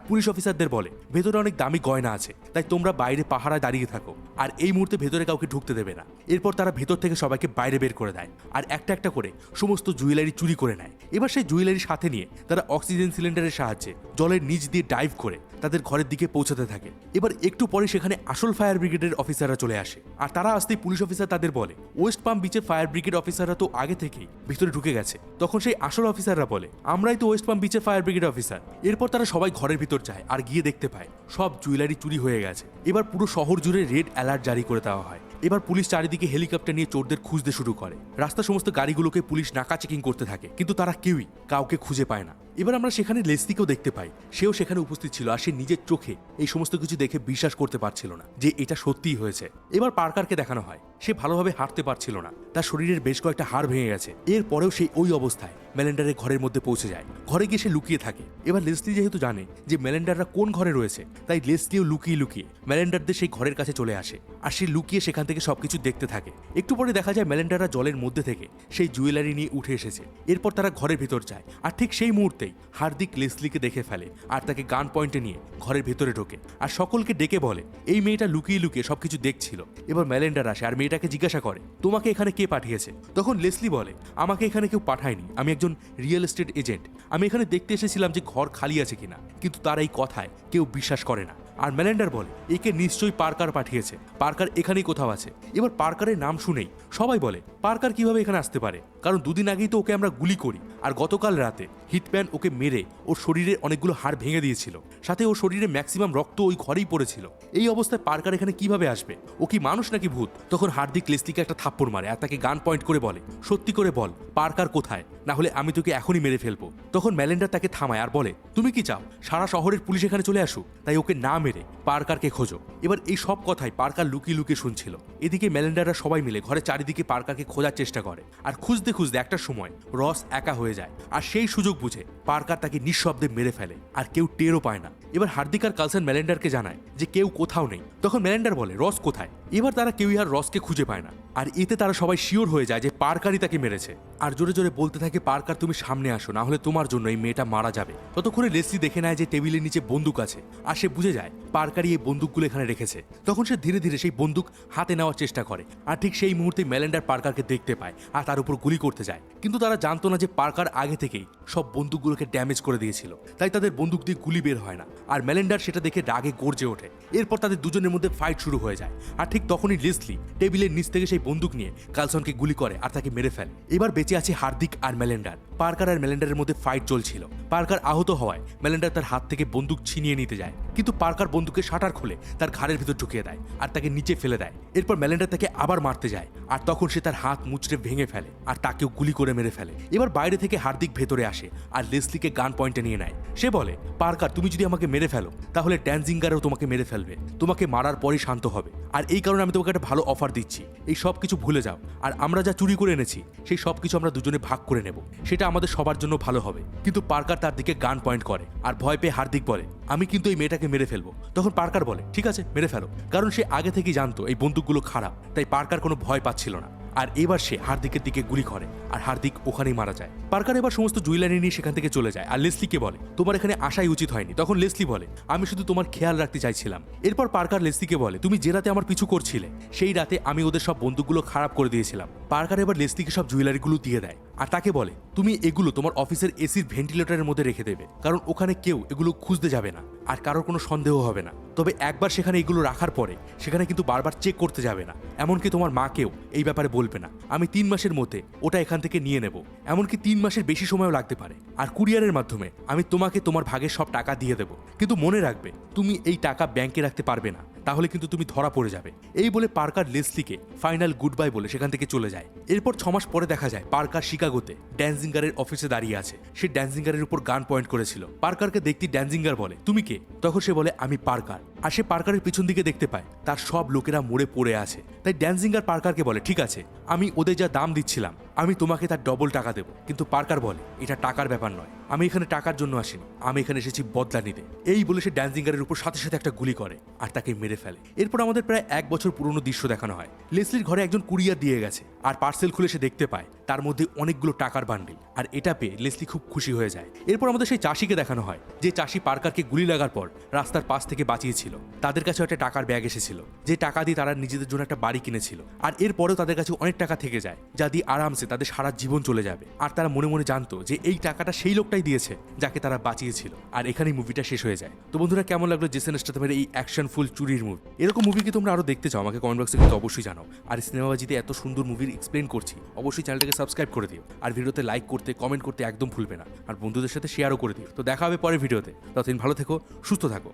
পুলিশ অফিসারদের বলে, ভেতরে অনেক দামি গয়না আছে, তাই তোমরা বাইরে পাহারায় দাঁড়িয়ে থাকো। আর এই মুহূর্তে ভেতরে কাউকে ঢুকতে দেবে না। এরপর তারা ভেতর থেকে সবাইকে বাইরে বের করে দেয়। আর একটা একটা করে সমস্ত জুয়েলারি চুরি করে নেয়। এবার সেই জুয়েলারি সাথে নিয়ে তারা অক্সিজেন সিলিন্ডারের সাহায্যে জলের নিচ দিয়ে ডাইভ করে তাদের ঘরের দিকে পৌঁছাতে থাকে। এবার একটু পরে সেখানে আসল ফায়ার ব্রিগেডের অফিসাররা চলে আসে। আর তারা আসতেই পুলিশ অফিসার তাদের বলে, ওয়েস্ট পাম্প বিচের ফায়ার ব্রিগেড অফিসাররা তো আগে থেকেই ভিতরে ঢুকে গেছে। তখন সেই আসল অফিসাররা বলে, আমরাই তো ওয়েস্ট পাম্প বিচের ফায়ার ব্রিগেড অফিসার। এরপর তারা সবাই ঘরের ভিতর যায় আর গিয়ে দেখতে পায়, সব জুয়েলারি চুরি হয়ে গেছে। এবার পুরো শহর জুড়ে রেড অ্যালার্ট জারি করে দেওয়া হয়। এবার পুলিশ চারিদিকে হেলিকপ্টার নিয়ে চোরদের খুঁজতে শুরু করে। রাস্তা সমস্ত গাড়িগুলোকে পুলিশ নাকা চেকিং করতে থাকে, কিন্তু তারা কেউই কাউকে খুঁজে পায় না। এবার আমরা সেখানে লেসলিকেও দেখতে পাই। সেও সেখানে উপস্থিত ছিল আর সে নিজের চোখে এই সমস্ত কিছু দেখে বিশ্বাস করতে পারছিল না যে এটা সত্যিই হয়েছে। এবার পার্কারকে দেখানো হয়। সে ভালোভাবে হাঁটতে পারছিল না। তার শরীরের বেশ কয়েকটা হাড় ভেঙে গেছে। এরপরেও সেই ওই অবস্থায় মেলেন্ডারের ঘরের মধ্যে পৌঁছে যায়। ঘরে গিয়ে সে লুকিয়ে থাকে। এবার লেসলি যেহেতু জানে যে মেলেন্ডাররা কোন ঘরে রয়েছে, তাই লেসলিও লুকিয়ে লুকিয়ে মেলেন্ডারদের সেই ঘরের কাছে চলে আসে। আর সে লুকিয়ে সেখান থেকে সবকিছু দেখতে থাকে। একটু পরে দেখা যায় মেলেন্ডাররা জলের মধ্যে থেকে সেই জুয়েলারি নিয়ে উঠে এসেছে। এরপর তারা ঘরের ভেতর যায়। আর ঠিক সেই মুহূর্তেই হার্দিক লেসলিকে দেখে ফেলে আর তাকে গান পয়েন্টে নিয়ে ঘরের ভেতরে ঢোকে। আর সকলকে ডেকে বলে, এই মেয়েটা লুকিয়ে লুকিয়ে সবকিছু দেখছিল। এবার মেলেন্ডার আসে আর মেয়েটাকে জিজ্ঞাসা করে, তোমাকে এখানে কে পাঠিয়েছে? তখন লেসলি বলে, আমাকে এখানে কেউ পাঠায়নি। আমি একজন রিয়েল এস্টেট এজেন্ট। আমি এখানে দেখতে এসেছিলাম যে ঘর খালি আছে কিনা। কিন্তু তার এই কথায় কেউ বিশ্বাস করে না। আর ম্যালেন্ডার বলে, একে নিশ্চয়ই পার্কার পাঠিয়েছে। পার্কার এখানেই কোথাও আছে। এবার পার্কারের নাম শুনেই সবাই বলে, পার্কার কীভাবে এখানে আসতে পারে? কারণ দুদিন আগেই তো ওকে আমরা গুলি করি। আর গতকাল রাতে হিটম্যান ওকে মেরে ওর শরীরে অনেকগুলো হাড় ভেঙে দিয়েছিল। সাথে ওর শরীরে ম্যাক্সিমাম রক্ত ওই ঘরেই পড়েছিল। এই অবস্থায় পার্কার এখানে কীভাবে আসবে? ও কি মানুষ নাকি ভূত? তখন হার্দিক লেসলিকে একটা থাপ্পড় মারে আর তাকে গান পয়েন্ট করে বলে, সত্যি করে বল, পার্কার কোথায়? না হলে আমি তোকে এখনই মেরে ফেলব। তখন ম্যালেন্ডার তাকে থামায় আর বলে, তুমি কি চাও? সারা শহরের পুলিশ এখানে চলে আসুক। তাই ওকে না মেরে পার্কারকে খোঁজো। এবার এই সব কথাই পার্কার লুকিয়ে লুকিয়ে শুনছিল। এদিকে ম্যালেন্ডাররা সবাই মিলে ঘরে চারিদিকে পার্কারকে খোঁজার চেষ্টা করে। আর খুঁজতে খুঁজতে একটা সময় রস একা হয়ে যায়, আর সেই সুযোগ বুঝে পার্কার তাকে নিঃশব্দে মেরে ফেলে, আর কেউ টেরও পায় না। এবার হার্দিক আর কালসন ম্যালেন্ডারকে জানায় যে কেউ কোথাও নেই। তখন ম্যালেন্ডার বলে, রস কোথায়? এবার তারা কেউই আর রসকে খুঁজে পায় না। আর এতে তারা সবাই শিওর হয়ে যায় যে পার্কারই তাকে মেরেছে। আর জোরে জোরে বলতে থাকে, পার্কার, তুমি সামনে আসো, না হলে তোমার জন্য এই মেয়েটা মারা যাবে। ততক্ষণে লেসলি দেখে নেয় যে টেবিলের নিচে বন্দুক আছে। আর সে বুঝে যায়, পার্কারই এই বন্দুকগুলো এখানে রেখেছে। তখন সে ধীরে ধীরে সেই বন্দুক হাতে নেওয়ার চেষ্টা করে। আর ঠিক সেই মুহূর্তে ম্যালেন্ডার পার্কারকে দেখতে পায় আর তার উপর গুলি করতে যায়। কিন্তু তারা জানতো না যে পার্কার আগে থেকেই সব বন্দুকগুলোকে ড্যামেজ করে দিয়েছিল। তাই তাদের বন্দুক দিয়ে গুলি বের হয় না। আর ম্যালেন্ডার সেটা দেখে রাগে গর্জে ওঠে। এরপর তাদের দুজনের মধ্যে ফাইট শুরু হয়ে যায়। আর ঠিক তখনই লেসলি টেবিলের নিচ থেকে সেই বন্দুক নিয়ে কালসনকে গুলি করে আর তাকে মেরে ফেলে। এবার বেঁচে আছে হার্দিক আর মেলেন্ডার। পার্কার আর মেলেন্ডারের মধ্যে ফাইট চলছিল। পার্কার আহত হওয়ায় মেলেন্ডার তার হাত থেকে বন্দুক ছিনিয়ে নিতে যায়। কিন্তু পার্কার বন্দুকের শাটার খুলে তার ঘাড়ের ভিতর ঢুকিয়ে দেয় আর তাকে নিচে ফেলে দেয়। এরপর মেলেন্ডার তাকে আবার মারতে যায়। আর তখন সে তার হাত মুচড়ে ভেঙে ফেলে আর তাকেও গুলি করে মেরে ফেলে। এবার বাইরে থেকে হার্দিক ভেতরে আসে আর লেসলিকে গান পয়েন্টে নিয়ে নেয়। সে বলে, পার্কার, তুমি যদি আমাকে মেরে ফেলো, তাহলে ড্যান্সিঙ্গারও তোমাকে মেরে ফেলবে। তোমাকে মারার পরই শান্ত হবে। আর এই কারণে আমি তোমাকে একটা ভালো অফার দিচ্ছি। এই সব কিছু ভুলে যাও। আর আমরা যা চুরি করে এনেছি, সেই সব কিছু আমরা দুজনে ভাগ করে নেব। সেটা আমাদের সবার জন্য ভালো হবে। কিন্তু পার্কার তার দিকে গান পয়েন্ট করে। আর ভয় পেয়ে হার্দিক বলে আমি কিন্তু এই মেয়েটাকে মেরে ফেলব। তখন পার্কার বলে, ঠিক আছে, মেরে ফেলো। কারণ সে আগে থেকেই জানতো, এই বন্দুকগুলো খারাপ, তাই পার্কার কোনো ভয় পাচ্ছিল না। আর এবার সে হার্দিকের দিকে গুলি করে, আর হার্দিক ওখানেই মারা যায়। পার্কার এবার সমস্ত জুয়েলারি নিয়ে সেখান থেকে চলে যায়, আর লেসলিকে বলে, তোমার এখানে আসাই উচিত হয়নি। তখন লেসলি বলে, আমি শুধু তোমার খেয়াল রাখতে চাইছিলাম। এরপর পার্কার লেসলিকে বলে, তুমি যে রাতে আমার পিছু করছিলে, সেই রাতে আমি ওদের সব বন্দুকগুলো খারাপ করে দিয়েছিলাম। পার্কার এবার লেসলিকে সব জুয়েলারিগুলো দিয়ে দেয়। আর তাকে বলে, তুমি এগুলো তোমার অফিসের এসির ভেন্টিলেটরের মধ্যে রেখে দেবে, কারণ ওখানে কেউ এগুলো খুঁজতে যাবে না আর কারোর কোনো সন্দেহ হবে না। তবে একবার সেখানে এগুলো রাখার পরে সেখানে কিন্তু বারবার চেক করতে যাবে না। এমনকি তোমার মাকেও এই ব্যাপারে বলবে না। আমি তিন মাসের মধ্যে ওটা এখান থেকে নিয়ে নেব। এমনকি তিন মাসের বেশি সময়ও লাগতে পারে। আর কুরিয়ারের মাধ্যমে আমি তোমাকে তোমার ভাগের সব টাকা দিয়ে দেবো। কিন্তু মনে রাখবে, তুমি এই টাকা ব্যাংকে রাখতে পারবে না। তাহলে কিন্তু তুমি ধরা পড়ে যাবে। এই বলে পার্কার লেসলিকে ফাইনাল গুড বাই বলে সেখান থেকে চলে যায়। এরপর ছ মাস পরে দেখা যায় পার্কার শিকাগোতে ড্যান্সিঙ্গারের অফিসে দাঁড়িয়ে আছে। সে ড্যান্সিঙ্গারের উপর গান পয়েন্ট করেছিল। পার্কারকে দেখতে ড্যান্সিঙ্গার বলে, তুমি কে? তখন সে বলে, আমি পার্কার। আর সে পার্কারের পিছন দিকে দেখতে পায়। তার সব লোকেরা মরে পড়ে আছে। তাই ড্যান্সিঙ্গার পার্কারকে বলে, ঠিক আছে, আমি ওদের যা দাম দিচ্ছিলাম, আমি তোমাকে তার ডবল টাকা দেবো। কিন্তু পার্কার বলে, এটা টাকার ব্যাপার নয়, আমি এখানে টাকার জন্য আসিনি, আমি এখানে এসেছি বদলা নিতে। এই বলে সে ড্যান্সিঙ্গারের উপর সাথে সাথে একটা গুলি করে আর তাকে মেরে ফেলে। এরপর আমাদের প্রায় এক বছর পুরনো দৃশ্য দেখানো হয়। লেসলির ঘরে একজন কুরিয়ার দিয়ে গেছে আর পার্সেল খুলে সে দেখতে পায়, তার মধ্যে অনেকগুলো টাকার বান্ডিল। আর এটা পেয়ে লেসলি খুব খুশি হয়ে যায়। এরপর আমাদের সেই চাষিকে দেখানো হয়, যে চাষি পার্কারকে গুলি লাগার পর রাস্তার পাশ থেকে বাঁচিয়েছিল। তাদের কাছে একটা টাকার ব্যাগ এসেছিল, যে টাকা দিয়ে তারা নিজেদের জন্য একটা বাড়ি কিনেছিল। আর এরপরেও তাদের কাছে অনেক টাকা থেকে যায়, যা দিয়ে আরামসে তাদের সারা জীবন চলে যাবে। আর তারা মনে মনে জানতো যে এই টাকাটা সেই লোকটাই দিয়েছে, যাকে তারা বাঁচিয়েছিল। আর এখানেই মুভিটা শেষ হয়ে যায়। তো বন্ধুরা, কেমন লাগল জেসেন স্টাথমের এই অ্যাকশন ফুল চুরির মুভি এরকম মুভি কি তোমরা আরও দেখতে চাও? আমাকে কমেন্ট বক্সে কিন্তু অবশ্যই জানাও। আর সিনেমাবাজিতে এত সুন্দর মুভির এক্সপ্লেন করছি, অবশ্যই চ্যানেলটাকে সাবস্ক্রাইব করে দিও। আর ভিডিওতে লাইক করতে কমেন্ট করতে একদম ভুলবে না। আর বন্ধুদের সাথে শেয়ারও করে দিও। তো দেখা হবে পরের ভিডিওতে। ততদিন ভালো থেকো, সুস্থ থাকো।